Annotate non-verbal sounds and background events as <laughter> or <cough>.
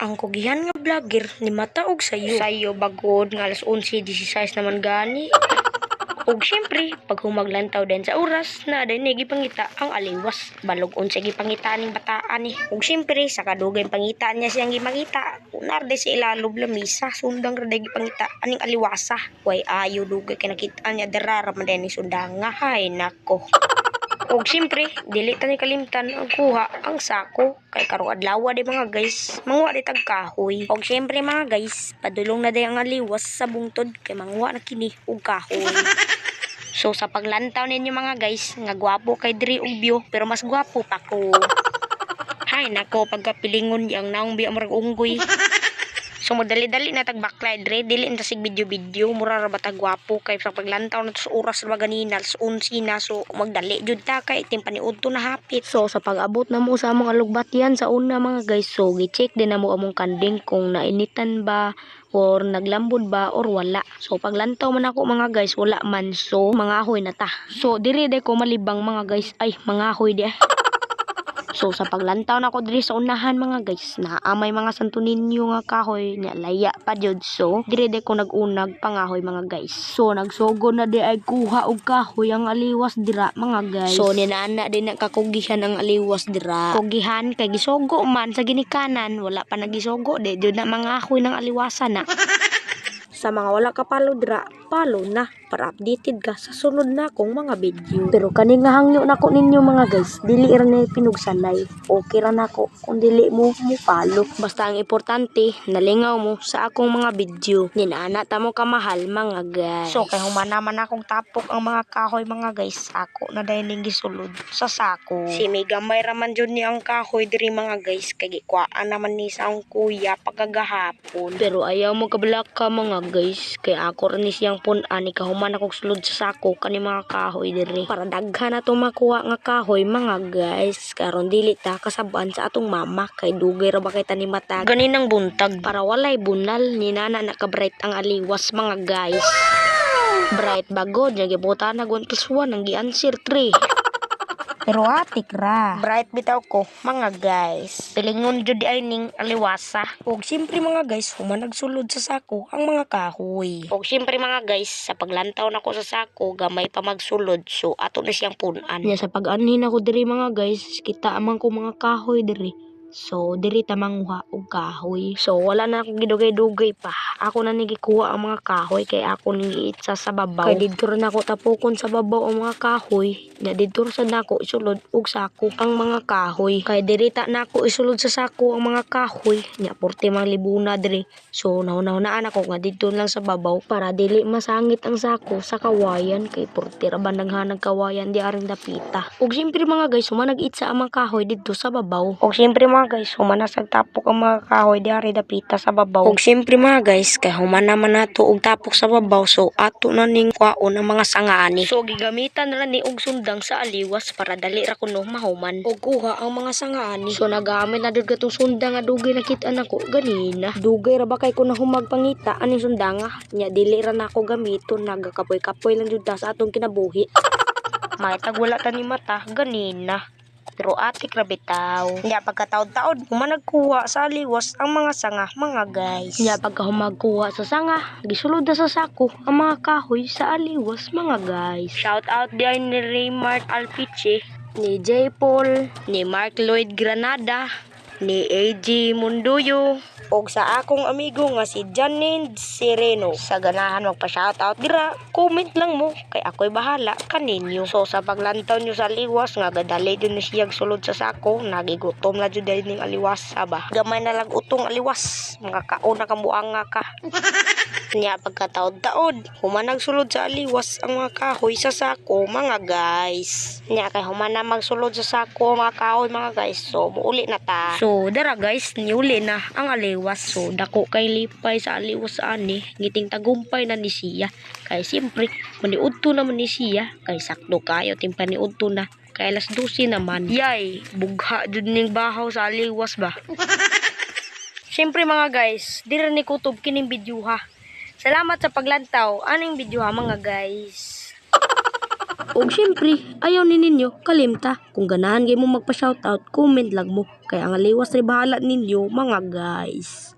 Ang kugihan nga vlogger ni mataog sayo. Sayo bagod nga alas 11.16 naman gani. Ug syempre, pag humaglantaw din sa oras na din gipangita ang aliwas. Balog unsa gipangita ning bataan ni. Ug syempre, sa kadugay pangita niya siyang gipangita. Unar de sa ilalob lamisa, sundang ra gipangita aning aliwasa. Way ayo dugay kay nakita niya darara man din ni sundang nga hay nako. Ug syempre, dili ta ni kalimtan ang kuha ang sako kay karong adlaw di mga guys, manguha di tag kahoy. Ug syempre mga guys, padulong na day ang aliwas sa bungtod kay manguha na kini og kahoy. So sa paglantaw ninyo mga guys, nga gwapo kay diri og view, pero mas gwapo pa ko. Hay nako pagkapilingon yang naong biya marag unggoy. So madali-dali na tag backlight dre, dili na sig video-video, mura ra ba tag gwapo kay sa paglantaw na sa oras ra ganina, sa unsi na so magdali jud ta kay timpaniud to na hapit. So sa pag-abot na mo sa among alugbatian sa una mga guys, so gi-check din na mo among kanding kung nainitan ba or naglambod ba or wala. So paglantaw man ako mga guys, wala man. So mga ahoy na ta. So diri de ko malibang mga guys. Ay, mga ahoy di. So sa paglantaw na ko diri sa unahan mga guys, naamay mga santo ninyo nga kahoy nya laya pa jud. So diri de ko nagunag pangahoy mga guys. So nagsogo na di ay kuha og kahoy ang aliwas dira mga guys. So ninana din na kakugihan ang aliwas dira. Kugihan kay gisogo man sa ginikanan, wala pa nagisogo de jud na mga ahoy ng aliwasan na. Sa mga wala ka palo dira, palo na para updated ka sa sunod na akong mga video. Pero kani nga hangyo nako ninyo mga guys, dili ra na pinugsanay. Okay ra nako kung dili mo mo palo. Basta ang importante, nalingaw mo sa akong mga video. Ninana ta mo kamahal mga guys. So kay humana man akong tapok ang mga kahoy mga guys, ako na dahil gisulod sa sako. Si may gamay raman jud ni ang kahoy diri mga guys, kay gikwaan naman ni sa akong kuya pagkagahapon. Pero ayaw mo kabalak ka mga guys, kay ako rin siyang punan ni kahuman akong sulod sa sako kani mga kahoy diri. Para daghan na makuha nga kahoy mga guys. Karon dili ta kasabuan sa atong mama kay dugay ra ba kay tanimatag. Ganinang buntag para walay bunal ni nana nakabright ang aliwas mga guys. Bright bagod, niya gibuta na 1 plus 1 ang gi-answer 3. Pero atik ra. Bright bitaw ko, mga guys. Pilingon jud ay ning aliwasa. Ug siyempre mga guys, human nagsulod sa sako ang mga kahoy. Ug siyempre mga guys, sa paglantaw nako sa sako, gamay pa magsulod. So ato na siyang punan. Ya sa pag-anhin ako diri mga guys, kita amang ko mga kahoy diri. So, diri ta manguha og kahoy. So, wala na akong gidugay-dugay pa. Ako na nigikuha ang mga kahoy kay ako nigiitsa sa babaw. Kay didto rin ako tapukon sa babaw ang mga kahoy. Na didto sa nako isulod og sako ang mga kahoy. Kay diri ta nako isulod sa sako ang mga kahoy. Nya porte mang libuna diri. So, nauna-unaan ako nga didto lang sa babaw para dili masangit ang sako sa kawayan kay porte ra ba naghanag kawayan di aring dapita. Ug siyempre mga guys, humanag itsa ang mga kahoy didto sa babaw. Ug siyempre mga guys, humanasag tapok ang mga kahoy di ari dapita sa babaw. Ug siyempre mga guys, kay humana man nato og tapok sa babaw so ato na ning kwaon ang mga sangaani. So gigamitan ra ni og sundang sa aliwas para dali ra kuno mahuman. Ug kuha ang mga sangaani. So nagamit na dud katong sundang nga dugay nakita nako ganina. Dugay ra ba kay ko na humagpangita aning sundanga. Nya dili ra nako gamiton nagakapoy-kapoy lang jud sa atong kinabuhi. <laughs> Maitag wala ta ni mata ganina. Pero ate grabe tao. Nya pagkataod-taod, humanagkuha sa aliwas ang mga sanga, mga guys. Nya pagka humagkuha sa sanga, gisulod na sa sako ang mga kahoy sa aliwas, mga guys. Shout out din ni Raymart Alpiche, ni J. Paul, ni Mark Lloyd Granada, ni AG Munduyo, og sa akong amigo nga si Janine Sereno. Sa ganahan magpa-shoutout dira, comment lang mo kay ako'y bahala kaninyo. So sa paglantaw nyo sa aliwas nga gadali din ni siyag sulod sa sako, nagigutom na jud ning aliwas ba. Gamay na lang utong aliwas, mga kauna ka nga ka. <laughs> Nya pagkataod-taod, humanag sulod sa aliwas ang mga kahoy sa sako, mga guys. Nya kay humana magsulod sa sako mga kahoy mga guys. So muuli na ta. So dara guys, niuli na ang aliwas. So dako kay lipay sa aliwas ani, ngiting tagumpay na ni siya. Kay siyempre, maniudto naman ni siya. Kay sakto kayo timpa ni udto na. Kay alas 12 naman. Yay, bugha jud ning bahaw sa aliwas ba. <laughs> Siyempre mga guys, di rin ni kutob kining video ha. Salamat sa paglantaw. Aning video ha mga guys. <laughs> O syempre, ayaw ni ninyo, kalimta. Kung ganahan kayo mo magpa-shoutout, comment lang mo. Kaya ang aliwas rin bahala ninyo, mga guys.